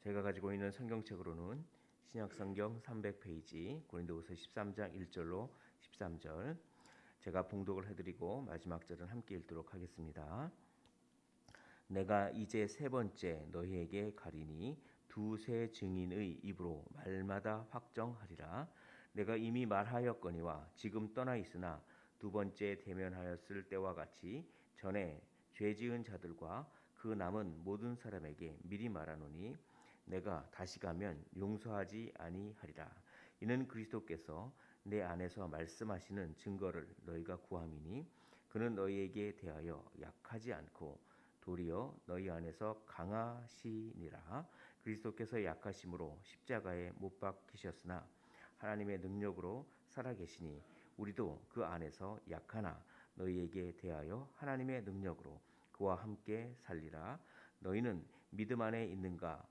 제가 가지고 있는 성경책으로는 신약 성경 300페이지 고린도후서 13장 1절로 13절 제가 봉독을 해드리고 마지막 절은 함께 읽도록 하겠습니다. 내가 이제 세 번째 너희에게 가리니 두세 증인의 입으로 말마다 확정하리라. 내가 이미 말하였거니와 지금 떠나 있으나 두 번째 대면하였을 때와 같이 전에 죄 지은 자들과 그 남은 모든 사람에게 미리 말하노니 내가 다시 가면 용서하지 아니하리라. 이는 그리스도께서 내 안에서 말씀하시는 증거를 너희가 구함이니 그는 너희에게 대하여 약하지 않고 도리어 너희 안에서 강하시니라. 그리스도께서 약하심으로 십자가에 못 박히셨으나 하나님의 능력으로 살아계시니 우리도 그 안에서 약하나 너희에게 대하여 하나님의 능력으로 그와 함께 살리라. 너희는 믿음 안에 있는가?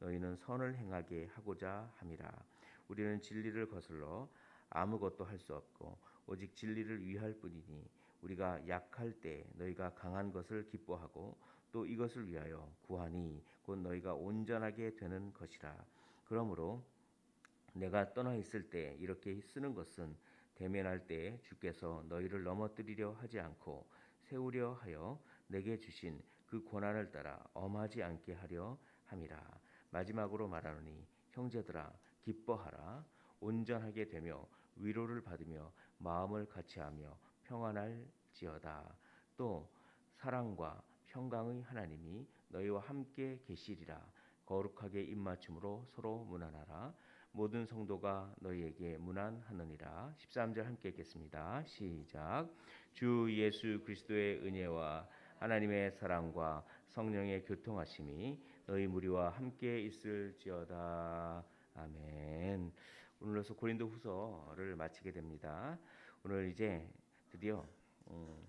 너희는 선을 행하게 하고자 함이라. 우리는 진리를 거슬러 아무것도 할 수 없고 오직 진리를 위할 뿐이니 우리가 약할 때 너희가 강한 것을 기뻐하고 또 이것을 위하여 구하니 곧 너희가 온전하게 되는 것이라. 그러므로 내가 떠나 있을 때 이렇게 쓰는 것은 대면할 때 주께서 너희를 넘어뜨리려 하지 않고 세우려 하여 내게 주신 그 권한을 따라 엄하지 않게 하려 함이라. 마지막으로 말하노니 형제들아 기뻐하라 온전하게 되며 위로를 받으며 마음을 같이하며 평안할지어다. 또 사랑과 평강의 하나님이 너희와 함께 계시리라. 거룩하게 입맞춤으로 서로 문안하라. 모든 성도가 너희에게 문안하느니라. 13절 함께 읽겠습니다. 시작. 주 예수 그리스도의 은혜와 하나님의 사랑과 성령의 교통하심이 너희 무리와 함께 있을지어다. 아멘. 오늘로서 고린도 후서를 마치게 됩니다. 오늘 이제 드디어 음,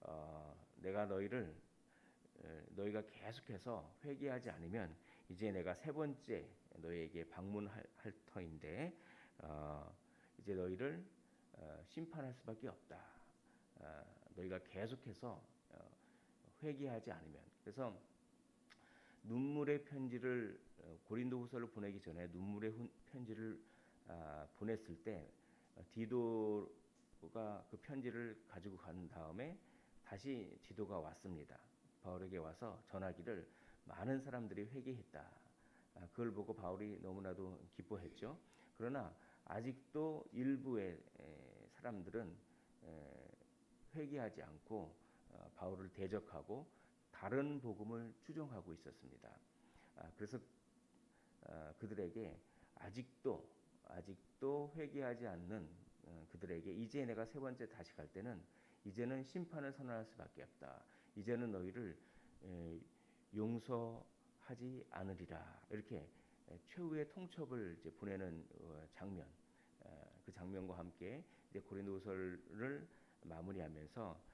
어, 내가 너희를 너희가 계속해서 회개하지 않으면 이제 내가 세 번째 너희에게 방문할 터인데 어, 이제 너희를 어, 심판할 수밖에 없다. 어, 너희가 계속해서 어, 회개하지 않으면 그래서 눈물의 편지를 어, 고린도후서를 보내기 전에 눈물의 편지를 아, 보냈을 때 디도가 그 편지를 가지고 간 다음에 다시 디도가 왔습니다. 바울에게 와서 전하기를 많은 사람들이 회개했다. 아, 그걸 보고 바울이 너무나도 기뻐했죠. 그러나 아직도 일부의 사람들은 회개하지 않고 어, 바울을 대적하고 다른 복음을 추종하고 있었습니다. 아, 그래서 어, 그들에게 아직도 아직도 회개하지 않는 어, 그들에게 이제 내가 세 번째 다시 갈 때는 이제는 심판을 선언할 수밖에 없다. 이제는 너희를 용서하지 않으리라. 이렇게 최후의 통첩을 이제 보내는 장면, 그 장면과 함께 이제 고린도서를 마무리하면서 아,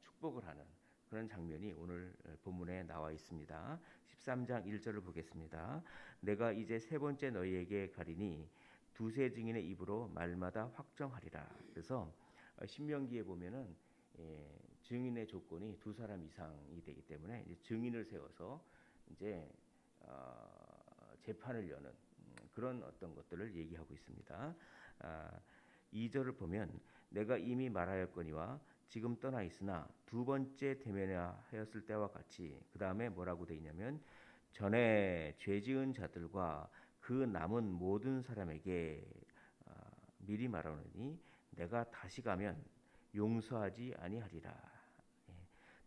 축복을 하는 그런 장면이 오늘 본문에 나와 있습니다. 13장 1절을 보겠습니다. 내가 이제 세 번째 너희에게 가리니 두세 증인의 입으로 말마다 확정하리라. 그래서 신명기에 보면은 예, 증인의 조건이 두 사람 이상이 되기 때문에 이제 증인을 세워서 이제 어, 재판을 여는 음, 그런 어떤 것들을 얘기하고 있습니다. 아, 2절을 보면 내가 이미 말하였거니와 지금 떠나 있으나 두 번째 대면하였을 때와 같이 그 다음에 뭐라고 돼 있냐면 전에 죄 지은 자들과 그 남은 모든 사람에게 어, 미리 말하노니 내가 다시 가면 용서하지 아니하리라. 예.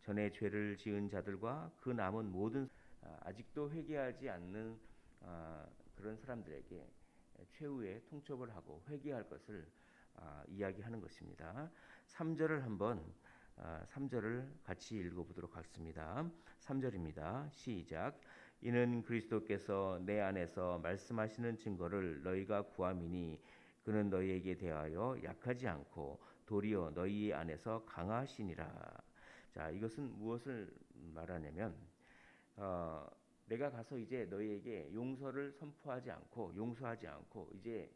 전에 죄를 지은 자들과 그 남은 모든 어, 아직도 회개하지 않는 어, 그런 사람들에게 최후의 통첩을 하고 회개할 것을 아, 이야기하는 것입니다. 3절을 한번 3절을 아, 같이 읽어보도록 하겠습니다. 3절입니다. 시작. 이는 그리스도께서 내 안에서 말씀하시는 증거를 너희가 구함이니 그는 너희에게 대하여 약하지 않고 도리어 너희 안에서 강하시니라. 자, 이것은 무엇을 말하냐면 어, 내가 가서 이제 너희에게 용서를 선포하지 않고 용서하지 않고 이제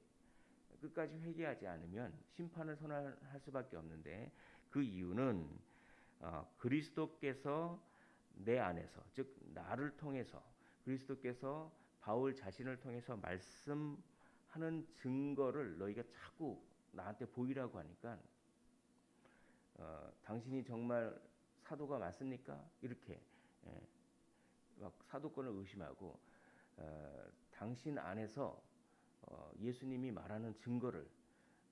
끝까지 회개하지 않으면 심판을 선언할 수밖에 없는데 그 이유는 어, 그리스도께서 내 안에서 즉 나를 통해서 그리스도께서 바울 자신을 통해서 말씀하는 증거를 너희가 자꾸 나한테 보이라고 하니까 어, 당신이 정말 사도가 맞습니까? 이렇게 예, 막 사도권을 의심하고 어, 당신 안에서 어, 예수님이 말하는 증거를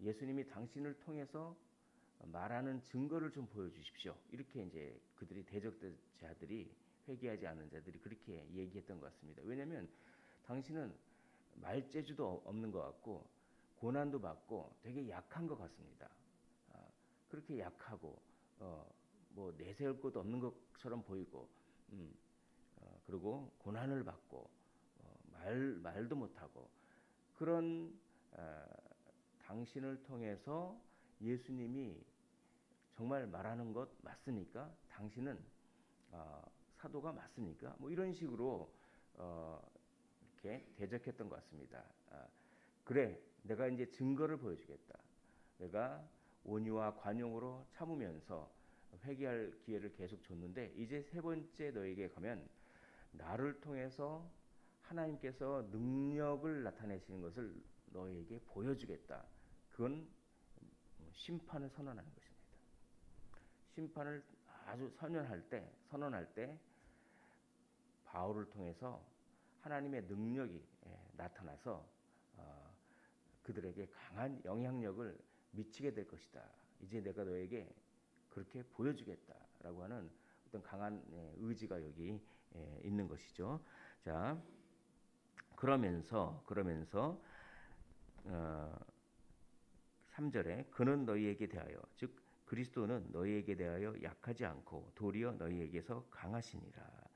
예수님이 당신을 통해서 말하는 증거를 좀 보여주십시오. 이렇게 이제 그들이 대적자들이 회개하지 않은 자들이 그렇게 얘기했던 것 같습니다. 왜냐하면 당신은 말재주도 없는 것 같고 고난도 받고 되게 약한 것 같습니다. 아, 그렇게 약하고 어, 뭐 내세울 것도 없는 것처럼 보이고 음, 어, 그리고 고난을 받고 어, 말 말도 못하고 그런 어, 당신을 통해서 예수님이 정말 말하는 것 맞습니까? 당신은 어, 사도가 맞습니까? 뭐 이런 식으로 어, 이렇게 대적했던 것 같습니다. 아, 그래, 내가 이제 증거를 보여주겠다. 내가 온유와 관용으로 참으면서 회개할 기회를 계속 줬는데 이제 세 번째 너에게 가면 나를 통해서 하나님께서 능력을 나타내시는 것을 너에게 보여주겠다. 그건 심판을 선언하는 것입니다. 심판을 아주 선언할 때, 선언할 때 바울을 통해서 하나님의 능력이 예, 나타나서 어, 그들에게 강한 영향력을 미치게 될 것이다. 이제 내가 너에게 그렇게 보여주겠다라고 하는 어떤 강한 예, 의지가 여기 예, 있는 것이죠. 자, 그러면서 그러면서 어, 3절에 그는 너희에게 대하여 즉 그리스도는 너희에게 대하여 약하지 않고 도리어 너희에게서 강하시니라.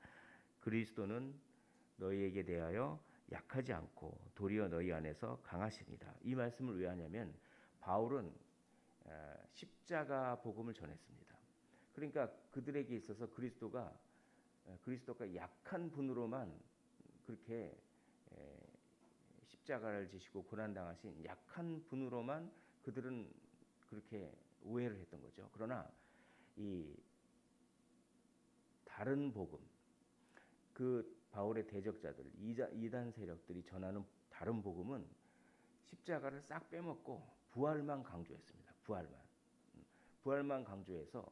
그리스도는 너희에게 대하여 약하지 않고 도리어 너희 안에서 강하시니라. 이 말씀을 왜 하냐면 바울은 십자가 복음을 전했습니다. 그러니까 그들에게 있어서 그리스도가 그리스도가 약한 분으로만 그렇게 십자가를 지시고 고난 당하신 약한 분으로만 그들은 그렇게 오해를 했던 거죠. 그러나 이 다른 복음 그 바울의 대적자들 이단 세력들이 전하는 다른 복음은 십자가를 싹 빼먹고 부활만 강조했습니다. 부활만 음, 부활만 강조해서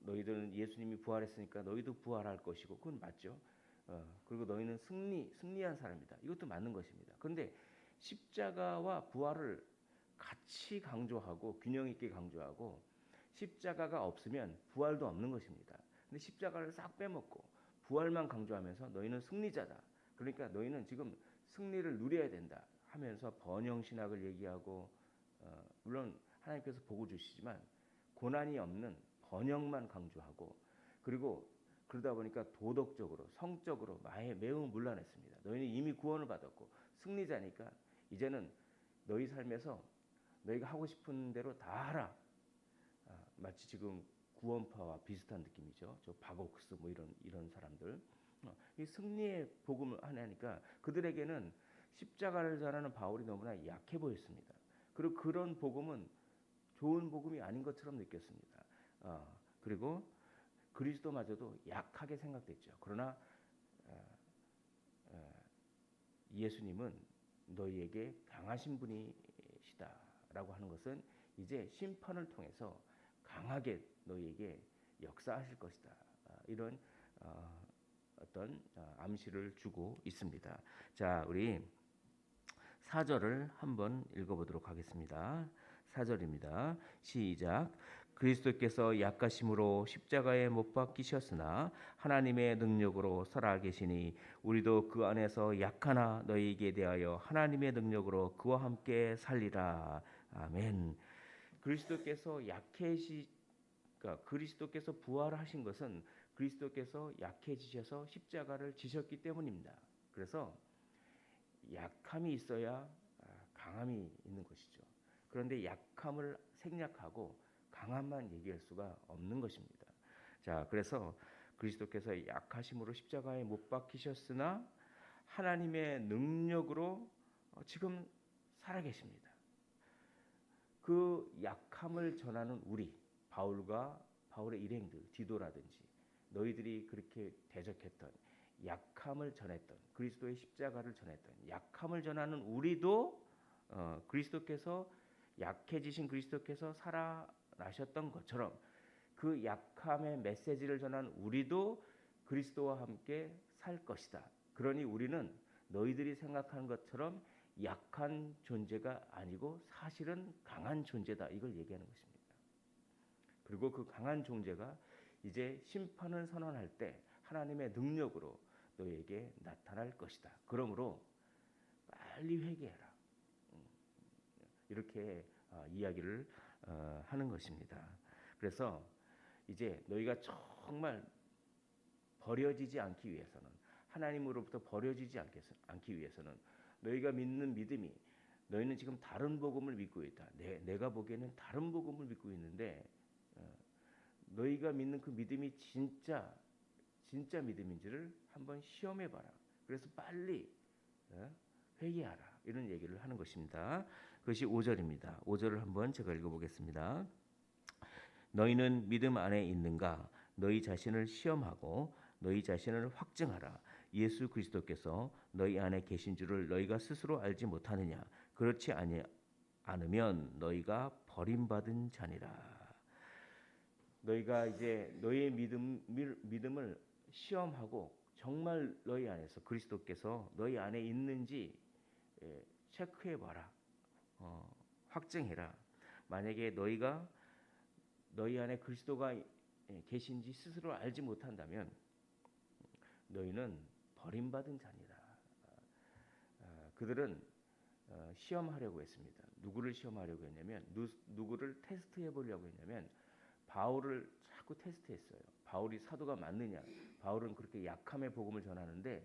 너희들은 예수님이 부활했으니까 너희도 부활할 것이고 그건 맞죠. 어, 그리고 너희는 승리 승리한 사람이다. 이것도 맞는 것입니다. 그런데 십자가와 부활을 같이 강조하고 균형 있게 강조하고 십자가가 없으면 부활도 없는 것입니다. 근데 십자가를 싹 빼먹고 부활만 강조하면서 너희는 승리자다. 그러니까 너희는 지금 승리를 누려야 된다 하면서 번영 신학을 얘기하고 어, 물론 하나님께서 복을 주시지만 고난이 없는 번영만 강조하고 그리고 그러다 보니까 도덕적으로 성적으로 매우 물란했습니다. 너희는 이미 구원을 받았고 승리자니까 이제는 너희 삶에서 너희가 하고 싶은 대로 다 하라. 아, 마치 지금 구원파와 비슷한 느낌이죠. 저 바곡스 뭐 이런 이런 사람들. 어, 이 승리의 복음을 하니까 그들에게는 십자가를 전하는 바울이 너무나 약해 보였습니다. 그리고 그런 복음은 좋은 복음이 아닌 것처럼 느꼈습니다. 어, 그리고 그리스도마저도 약하게 생각됐죠. 그러나 어, 어, 예수님은 너희에게 강하신 분이시다라고 하는 것은 이제 심판을 통해서 강하게 너희에게 역사하실 것이다. 아, 이런 어, 어떤 암시를 주고 있습니다. 자, 우리 4절을 한번 읽어보도록 하겠습니다. 4절입니다. 시작. 그리스도께서 약가심으로 십자가에 못 박히셨으나 하나님의 능력으로 살아계시니 우리도 그 안에서 약하나 너희에게 대하여 하나님의 능력으로 그와 함께 살리라. 아멘. 그리스도께서 약해시 그러니까 그리스도께서 부활하신 것은 그리스도께서 약해지셔서 십자가를 지셨기 때문입니다. 그래서 약함이 있어야 아, 강함이 있는 것이죠. 그런데 약함을 생략하고 강함만 얘기할 수가 없는 것입니다. 자, 그래서 그리스도께서 약하심으로 십자가에 못 박히셨으나 하나님의 능력으로 어, 지금 살아계십니다. 그 약함을 전하는 우리 바울과 바울의 일행들 디도라든지 너희들이 그렇게 대적했던 약함을 전했던 그리스도의 십자가를 전했던 약함을 전하는 우리도 어, 그리스도께서 약해지신 그리스도께서 살아 나셨던 것처럼 그 약함의 메시지를 전한 우리도 그리스도와 함께 살 것이다. 그러니 우리는 너희들이 생각하는 것처럼 약한 존재가 아니고 사실은 강한 존재다. 이걸 얘기하는 것입니다. 그리고 그 강한 존재가 이제 심판을 선언할 때 하나님의 능력으로 너에게 나타날 것이다. 그러므로 빨리 회개해라. 음, 이렇게 어, 이야기를 어, 하는 것입니다. 그래서 이제 너희가 정말 버려지지 않기 위해서는 하나님으로부터 버려지지 않기 위해서는 너희가 믿는 믿음이 너희는 지금 다른 복음을 믿고 있다. 내, 내가 보기에는 다른 복음을 믿고 있는데 어, 너희가 믿는 그 믿음이 진짜 진짜 믿음인지를 한번 시험해 봐라. 그래서 빨리 어, 회개하라. 이런 얘기를 하는 것입니다. 그것이 5절입니다. 5절을 한번 제가 읽어 보겠습니다. 너희는 믿음 안에 있는가? 너희 자신을 시험하고 너희 자신을 확증하라. 예수 그리스도께서 너희 안에 계신 줄을 너희가 스스로 알지 못하느냐? 그렇지 아니 않으면 너희가 버림받은 자니라. 너희가 이제 너희의 믿음 믿음을 시험하고 정말 너희 안에서 그리스도께서 너희 안에 있는지 예, 체크해 봐라. 어, 확증해라. 만약에 너희가 너희 안에 그리스도가 예, 계신지 스스로 알지 못한다면 너희는 버림받은 자니라. 아, 그들은 어, 시험하려고 했습니다. 누구를 시험하려고 했냐면 누, 누구를 테스트해 보려고 했냐면 바울을 자꾸 테스트했어요. 바울이 사도가 맞느냐? 바울은 그렇게 약함의 복음을 전하는데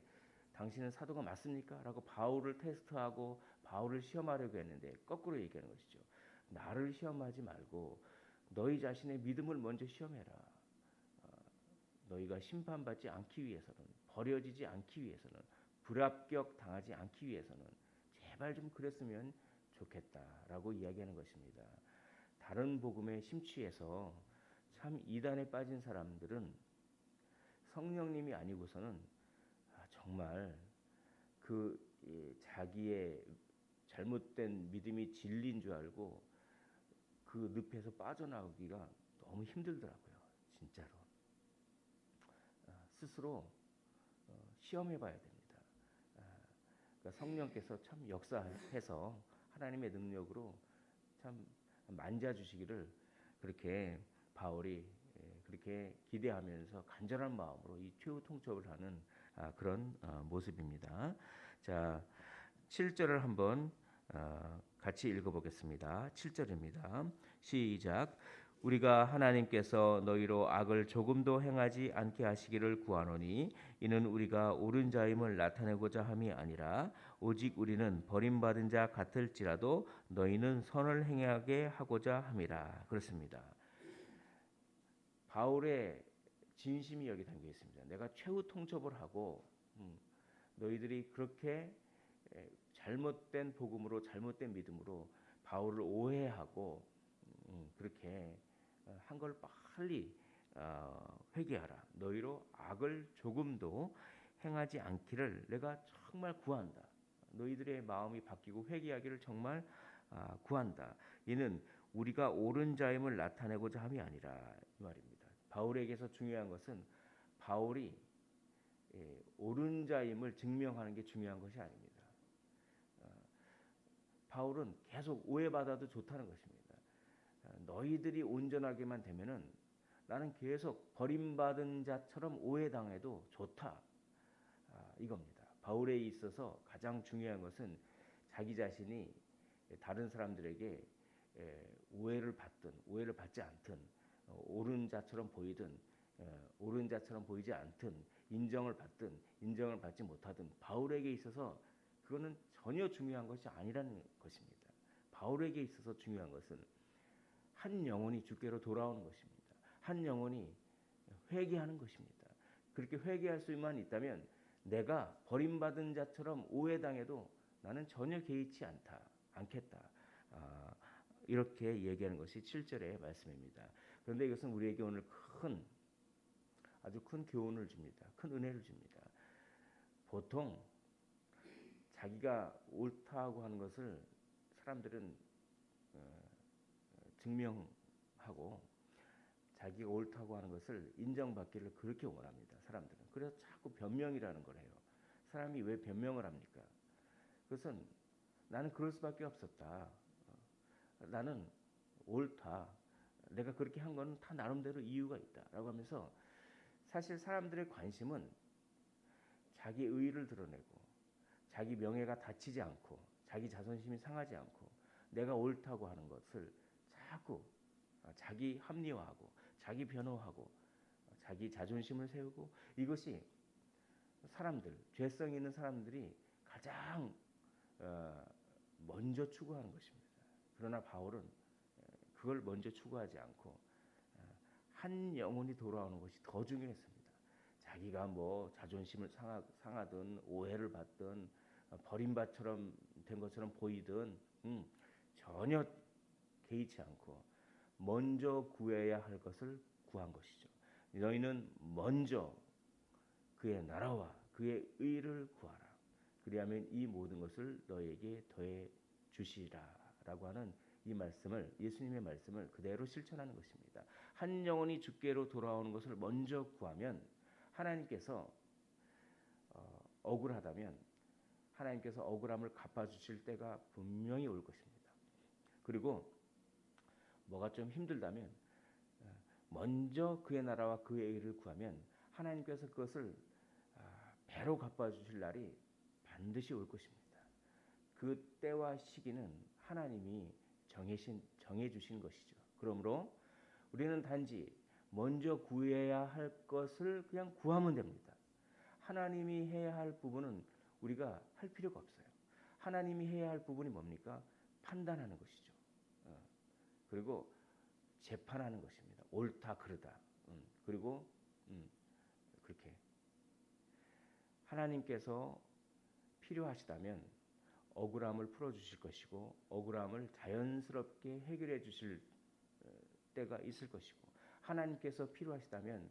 당신은 사도가 맞습니까? 라고 바울을 테스트하고 바울을 시험하려고 했는데 거꾸로 얘기하는 것이죠. 나를 시험하지 말고 너희 자신의 믿음을 먼저 시험해라. 어, 너희가 심판받지 않기 위해서는 버려지지 않기 위해서는 불합격 당하지 않기 위해서는 제발 좀 그랬으면 좋겠다라고 이야기하는 것입니다. 다른 복음에 심취해서 참 이단에 빠진 사람들은 성령님이 아니고서는 아, 정말 그 자기의 잘못된 믿음이 진리인 줄 알고 그 늪에서 빠져나오기가 너무 힘들더라고요. 진짜로. 아, 스스로 어, 시험해 봐야 됩니다. 아, 그러니까 성령께서 참 역사해서 하나님의 능력으로 참 만져 주시기를 그렇게 바울이 예, 그렇게 기대하면서 간절한 마음으로 이 최후 통첩을 하는 아, 그런 어, 모습입니다. 자, 7절을 한번 어, 같이 읽어보겠습니다. 7절입니다. 시작. 우리가 하나님께서 너희로 악을 조금도 행하지 않게 하시기를 구하노니 이는 우리가 옳은 자임을 나타내고자 함이 아니라 오직 우리는 버림받은 자 같을지라도 너희는 선을 행하게 하고자 함이라 그렇습니다. 바울의 진심이 여기 담겨 있습니다. 내가 최후 통첩을 하고 음, 너희들이 그렇게 잘못된 복음으로 잘못된 믿음으로 바울을 오해하고 음, 그렇게 어, 한걸 빨리 어, 회개하라. 너희로 악을 조금도 행하지 않기를 내가 정말 구한다. 너희들의 마음이 바뀌고 회개하기를 정말 아, 구한다. 이는 우리가 옳은 자임을 나타내고자 함이 아니라 이 말입니다. 바울에게서 중요한 것은 바울이 예, 옳은 자임을 증명하는 게 중요한 것이 아닙니다. 어, 바울은 계속 오해받아도 좋다는 것입니다. 어, 너희들이 온전하게만 되면은 나는 계속 버림받은 자처럼 오해당해도 좋다. 아, 이겁니다. 바울에 있어서 가장 중요한 것은 자기 자신이 다른 사람들에게 예, 오해를 받든 오해를 받지 않든 어, 옳은 자처럼 보이든 예, 옳은 자처럼 보이지 않든 인정을 받든 인정을 받지 못하든 바울에게 있어서 그거는 전혀 중요한 것이 아니라는 것입니다. 바울에게 있어서 중요한 것은 한 영혼이 주께로 돌아오는 것입니다. 한 영혼이 회개하는 것입니다. 그렇게 회개할 수만 있다면 내가 버림받은 자처럼 오해당해도 나는 전혀 개의치 않다, 않겠다. 아, 이렇게 얘기하는 것이 7절의 말씀입니다. 그런데 이것은 우리에게 오늘 큰 아주 큰 교훈을 줍니다. 큰 은혜를 줍니다. 보통 자기가 옳다고 하는 것을 사람들은 어, 증명하고 자기가 옳다고 하는 것을 인정받기를 그렇게 원합니다. 사람들은. 그래서 자꾸 변명이라는 걸 해요. 사람이 왜 변명을 합니까? 그것은 나는 그럴 수밖에 없었다. 어, 나는 옳다. 내가 그렇게 한 거는 다 나름대로 이유가 있다 라고 하면서 사실 사람들의 관심은 자기 의의를 드러내고 자기 명예가 다치지 않고 자기 자존심이 상하지 않고 내가 옳다고 하는 것을 자꾸 어, 자기 합리화하고 자기 변호하고 자기 자존심을 세우고 이것이 사람들 죄성 있는 사람들이 가장 어, 먼저 추구하는 것입니다. 그러나 바울은 그걸 먼저 추구하지 않고 어, 한 영혼이 돌아오는 것이 더 중요했습니다. 자기가 뭐 자존심을 상하, 상하든 오해를 받든 어, 버림받처럼 된 것처럼 보이든 음, 전혀 개의치 않고 먼저 구해야 할 것을 구한 것이죠. 너희는 먼저 그의 나라와 그의 의를 구하라. 그리하면 이 모든 것을 너에게 더해 주시라라고 하는 이 말씀을 예수님의 말씀을 그대로 실천하는 것입니다. 한 영혼이 주께로 돌아오는 것을 먼저 구하면 하나님께서 어, 억울하다면 하나님께서 억울함을 갚아주실 때가 분명히 올 것입니다. 그리고 뭐가 좀 힘들다면 어, 먼저 그의 나라와 그의 의를 구하면 하나님께서 그것을 아, 배로 갚아주실 날이 반드시 올 것입니다. 그 때와 시기는 하나님이 정해신 정해 주신 것이죠. 그러므로 우리는 단지 먼저 구해야 할 것을 그냥 구하면 됩니다. 하나님이 해야 할 부분은 우리가 할 필요가 없어요. 하나님이 해야 할 부분이 뭡니까? 판단하는 것이죠. 어. 그리고 재판하는 것입니다. 옳다 그르다. 음. 그리고 음. 그렇게 하나님께서 필요하시다면 억울함을 풀어 주실 것이고 억울함을 자연스럽게 해결해 주실 어, 때가 있을 것이고 하나님께서 필요하시다면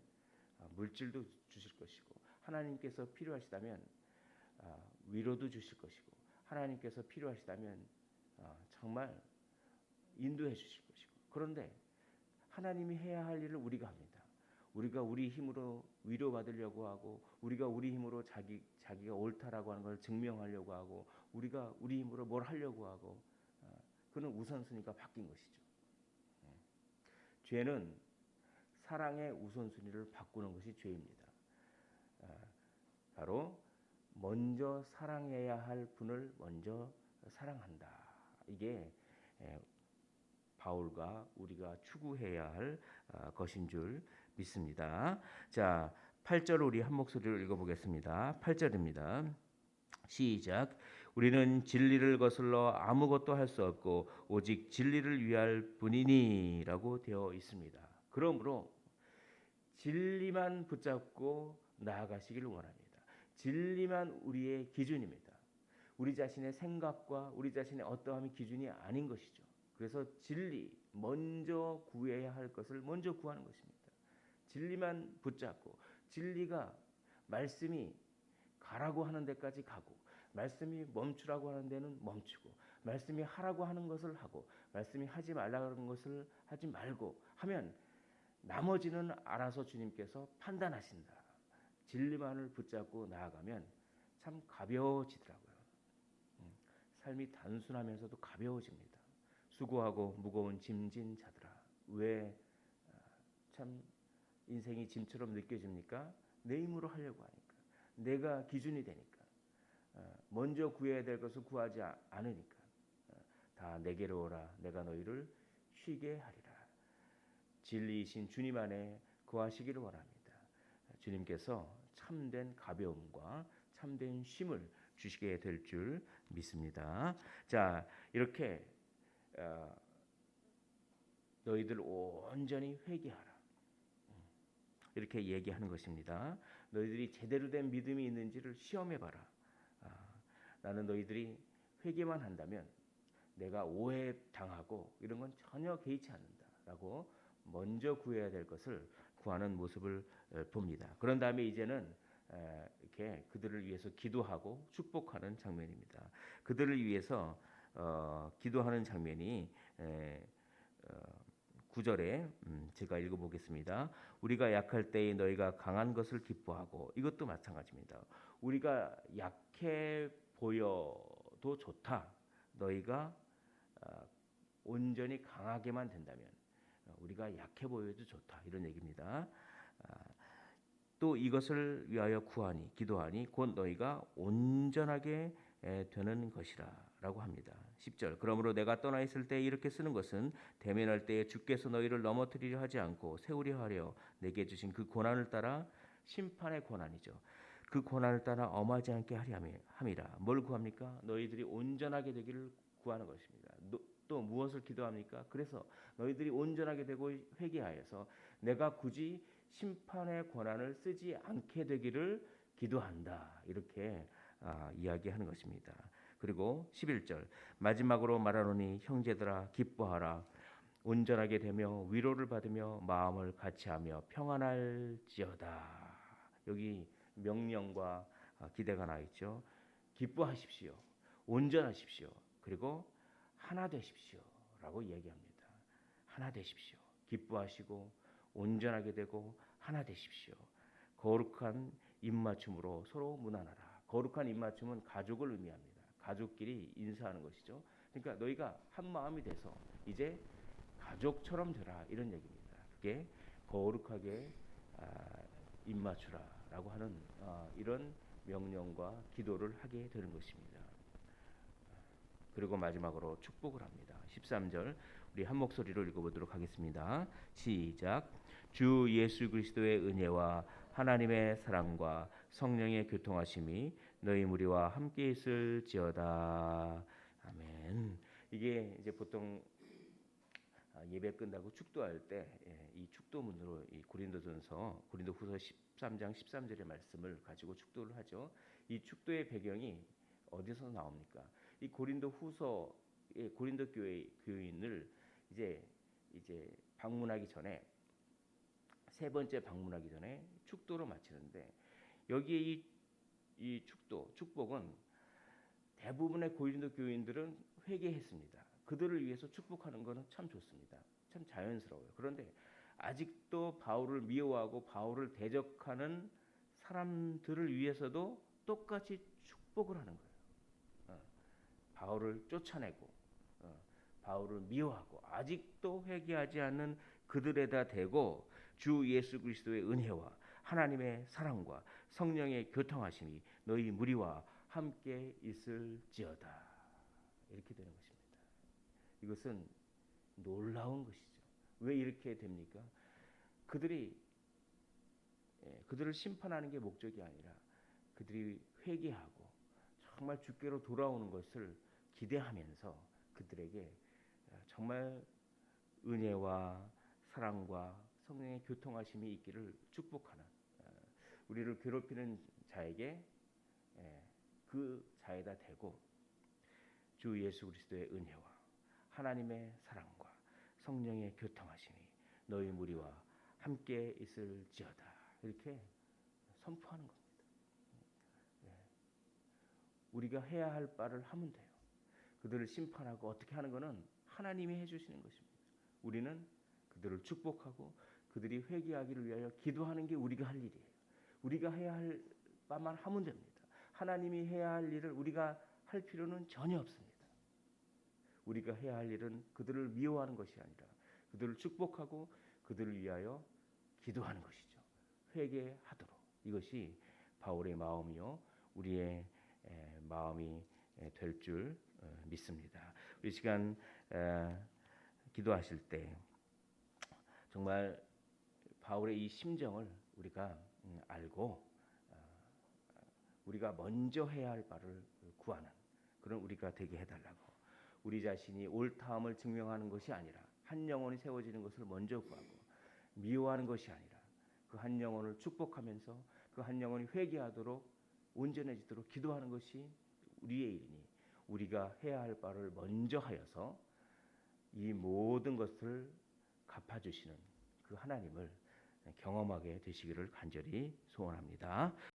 아, 물질도 주실 것이고 하나님께서 필요하시다면 아, 위로도 주실 것이고 하나님께서 필요하시다면 아, 정말 인도해 주실 것이고 그런데 하나님이 해야 할 일을 우리가 합니다. 우리가 우리 힘으로 위로받으려고 하고 우리가 우리 힘으로 자기 자기가 옳다라고 하는 걸 증명하려고 하고 우리가 우리 힘으로 뭘 하려고 하고 어, 그는 우선순위가 바뀐 것이죠. 예. 죄는 사랑의 우선순위를 바꾸는 것이 죄입니다. 어, 바로 먼저 사랑해야 할 분을 먼저 사랑한다. 이게 예, 바울과 우리가 추구해야 할 어, 것인 줄 믿습니다. 자, 8절 우리 한 목소리로 읽어보겠습니다. 8절입니다. 시작. 우리는 진리를 거슬러 아무것도 할 수 없고 오직 진리를 위할 뿐이니라고 되어 있습니다. 그러므로 진리만 붙잡고 나아가시기를 원합니다. 진리만 우리의 기준입니다. 우리 자신의 생각과 우리 자신의 어떠함이 기준이 아닌 것이죠. 그래서 진리 먼저 구해야 할 것을 먼저 구하는 것입니다. 진리만 붙잡고 진리가 말씀이 가라고 하는 데까지 가고 말씀이 멈추라고 하는 데는 멈추고 말씀이 하라고 하는 것을 하고 말씀이 하지 말라는 것을 하지 말고 하면 나머지는 알아서 주님께서 판단하신다. 진리만을 붙잡고 나아가면 참 가벼워지더라고요. 음, 삶이 단순하면서도 가벼워집니다. 수고하고 무거운 짐진 자들아 왜참 아, 인생이 짐처럼 느껴집니까? 내 힘으로 하려고 하니까 내가 기준이 되니까 어, 먼저 구해야 될 것을 구하지 않으니까 어, 다 내게로 오라 내가 너희를 쉬게 하리라 진리이신 주님 안에 거하시기를 원합니다. 주님께서 참된 가벼움과 참된 쉼을 주시게 될 줄 믿습니다. 자, 이렇게 어, 너희들 온전히 회개하라. 이렇게 얘기하는 것입니다. 너희들이 제대로 된 믿음이 있는지를 시험해 봐라. 아, 나는 너희들이 회개만 한다면 내가 오해 당하고 이런 건 전혀 개의치 않는다라고 먼저 구해야 될 것을 구하는 모습을 에, 봅니다. 그런 다음에 이제는 에, 이렇게 그들을 위해서 기도하고 축복하는 장면입니다. 그들을 위해서 어, 기도하는 장면이 에, 어, 9절에 음, 제가 읽어보겠습니다. 우리가 약할 때에 너희가 강한 것을 기뻐하고 이것도 마찬가지입니다. 우리가 약해 보여도 좋다. 너희가 어, 온전히 강하게만 된다면 어, 우리가 약해 보여도 좋다 이런 얘기입니다. 아, 또 이것을 위하여 구하니 기도하니 곧 너희가 온전하게 에, 되는 것이라라고 합니다. 10절 그러므로 내가 떠나 있을 때 이렇게 쓰는 것은 대면할 때에 주께서 너희를 넘어뜨리려 하지 않고 세우려 하려 내게 주신 그 고난을 따라 심판의 고난이죠. 그 고난을 따라 엄하지 않게 함이- 함이라. 뭘 구합니까? 너희들이 온전하게 되기를 구하는 것입니다. 너- 또 무엇을 기도합니까? 그래서 너희들이 온전하게 되고 회개하여서 내가 굳이 심판의 권한을 쓰지 않게 되기를 기도한다. 이렇게 아, 이야기하는 것입니다. 그리고 11절 마지막으로 말하노니 형제들아 기뻐하라 온전하게 되며 위로를 받으며 마음을 같이하며 평안할지어다. 여기 명령과 아, 기대가 나 있죠. 기뻐하십시오. 온전하십시오. 그리고 하나 되십시오라고 이야기합니다. 하나 되십시오. 기뻐하시고 온전하게 되고 하나 되십시오. 거룩한 입맞춤으로 서로 무난하라. 거룩한 입맞춤은 가족을 의미합니다. 가족끼리 인사하는 것이죠. 그러니까 너희가 한 마음이 돼서 이제 가족처럼 되라 이런 얘기입니다. 그게 거룩하게 아, 입맞추라라고 하는 아, 이런 명령과 기도를 하게 되는 것입니다. 그리고 마지막으로 축복을 합니다. 13절 우리 한 목소리로 읽어보도록 하겠습니다. 시작. 주 예수 그리스도의 은혜와 하나님의 사랑과 성령의 교통하심이 너희 무리와 함께 있을지어다. 아멘. 이게 이제 보통 아, 예배 끝나고 축도할 때 이 축도문으로 이 고린도전서 고린도후서 13장 13절의 말씀을 가지고 축도를 하죠. 이 축도의 배경이 어디서 나옵니까? 이 고린도 후서의 고린도 교회 교인을 이제 이제 방문하기 전에 세 번째 방문하기 전에 축도로 마치는데 여기에 이, 이 축도 축복은 대부분의 고린도 교인들은 회개했습니다. 그들을 위해서 축복하는 것은 참 좋습니다. 참 자연스러워요. 그런데 아직도 바울을 미워하고 바울을 대적하는 사람들을 위해서도 똑같이 축복을 하는 거예요. 어, 바울을 쫓아내고 어, 바울을 미워하고 아직도 회개하지 않는 그들에다 대고 주 예수 그리스도의 은혜와 하나님의 사랑과 성령의 교통하심이 너희 무리와 함께 있을지어다 이렇게 되는 것입니다. 이것은 놀라운 것이죠. 왜 이렇게 됩니까? 그들이 예, 그들을 심판하는 게 목적이 아니라 그들이 회개하고 정말 주께로 돌아오는 것을 기대하면서 그들에게 정말 은혜와 사랑과 성령의 교통하심이 있기를 축복하는 어, 우리를 괴롭히는 자에게 예, 그 자에다 대고 주 예수 그리스도의 은혜와 하나님의 사랑과 성령의 교통하심이 너희 무리와 함께 있을지어다 이렇게 선포하는 겁니다. 예. 우리가 해야 할 바를 하면 돼요. 그들을 심판하고 어떻게 하는 것은 하나님이 해주시는 것입니다. 우리는 그들을 축복하고 그들이 회개하기를 위하여 기도하는 게 우리가 할 일이에요. 우리가 해야 할 바만 하면 됩니다. 하나님이 해야 할 일을 우리가 할 필요는 전혀 없습니다. 우리가 해야 할 일은 그들을 미워하는 것이 아니라 그들을 축복하고 그들을 위하여 기도하는 것이죠. 회개하도록 이것이 바울의 마음이요 우리의 에, 마음이 될줄 어, 믿습니다. 우리 시간 에, 기도하실 때 정말 바울의 이 심정을 우리가 음, 알고 어, 우리가 먼저 해야 할 바를 구하는 그런 우리가 되게 해달라고 우리 자신이 옳다함을 증명하는 것이 아니라 한 영혼이 세워지는 것을 먼저 구하고 미워하는 것이 아니라 그 한 영혼을 축복하면서 그 한 영혼이 회개하도록 온전해지도록 기도하는 것이 우리의 일이니 우리가 해야 할 바를 먼저 하여서 이 모든 것을 갚아주시는 그 하나님을 경험하게 되시기를 간절히 소원합니다.